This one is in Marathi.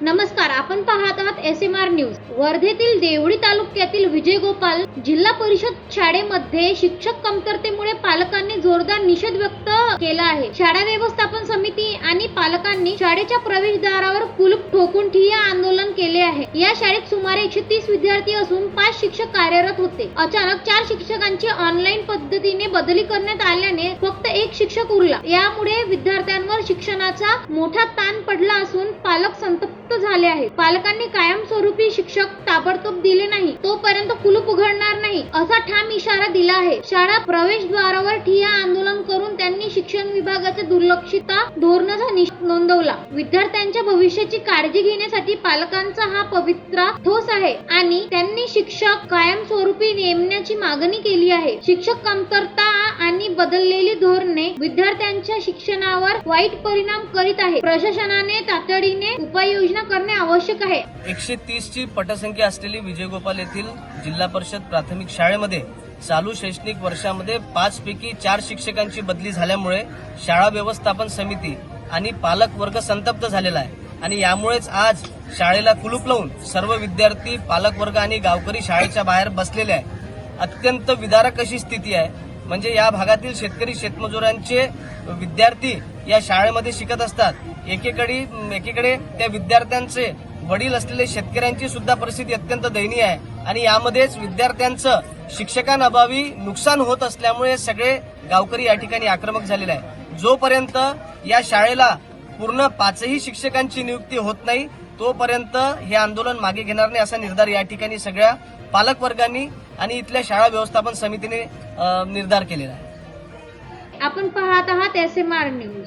नमस्कार आपण पाहत आहात एस एम आर न्यूज वर्धेतील देवळी तालुक्यातील विजय गोपाल जिल्हा परिषद शाळेमध्ये शिक्षक कमतरतेमुळे पालकांनी जोरदार निषेध व्यक्त केला आहे. शाळा व्यवस्थापन समिती आणि पालकांनी शाळेच्या प्रवेशद्वारावर कुलूप ठोकून ठिय्या आंदोलन केले आहे. या शाळेत सुमारे एकशे तीस विद्यार्थी असून पाच शिक्षक कार्यरत होते. अचानक चार शिक्षकांची ऑनलाईन पद्धतीने बदली करण्यात आल्याने फक्त एक शिक्षक उरला. यामुळे विद्यार्थ्यांवर शिक्षणाचा मोठा ताण पडला असून पालक संतप्त झाले आहेत. पालकांनी कायमस्वरूपी शिक्षक ताबडतोब दिले नाही तोपर्यंत कुलूप उघडणार नाही असा ठाम इशारा दिला आहे. शाळा प्रवेशद्वारावर ठिया आंदोलन करून त्यांनी शिक्षण विभागाच्या दुर्लक्षिता धोरणाचा नोंदवला. विद्यार्थ्यांच्या भविष्याची काळजी घेण्यासाठी पालकांचा हा पवित्रा ठोस आहे आणि त्यांनी शिक्षक कायमस्वरूपी नेमण्याची मागणी केली आहे. शिक्षक कमतरता आणि बदललेली धोरणे विद्यार्थ्यांच्या शिक्षणावर वाईट परिणाम करीत आहे प्रशासनाने तातडीने उपाययोजना करणे आवश्यक आहे. एकशे तीस ची पटसंख्या असलेली विजयगोपाल येथील जिल्हा परिषद प्राथमिक शाळेमध्ये चालू शैक्षणिक वर्षामध्ये पाच पैकी चार शिक्षकांची बदली झाल्यामुळे शाळा व्यवस्थापन समिती आणि पालक वर्ग संतप्त झालेला आहे. आणि यामुळेच आज शाळेला कुलूप लावून सर्व विद्यार्थी पालक वर्ग आणि गावकरी शाळेच्या बाहेर बसलेले आहे अत्यंत विदारक अशी स्थिती आहे. म्हणजे या भागातील शेतकरी शेतमजुरांचे विद्यार्थी या शाळेमध्ये शिकत असतात. एकीकडे एकीकडे त्या विद्यार्थ्यांचे वडील असलेले शेतकऱ्यांची सुद्धा परिस्थिती अत्यंत दयनीय आहे. आणि यामध्येच विद्यार्थ्यांचं शिक्षकांअभावी नुकसान होत असल्यामुळे सगळे गावकरी या ठिकाणी आक्रमक झालेले आहे जोपर्यंत या शाळेला पूर्ण पाचही शिक्षकांची नियुक्ती होत नाही तोपर्यंत हे आंदोलन मागे घेणार नाही असा निर्धार या ठिकाणी सगळ्या पालक वर्गांनी आणि इथल्या शाळा व्यवस्थापन समितीने निर्धार केलेला आहे. आपण पाहत आहात एस एम आर न्यूज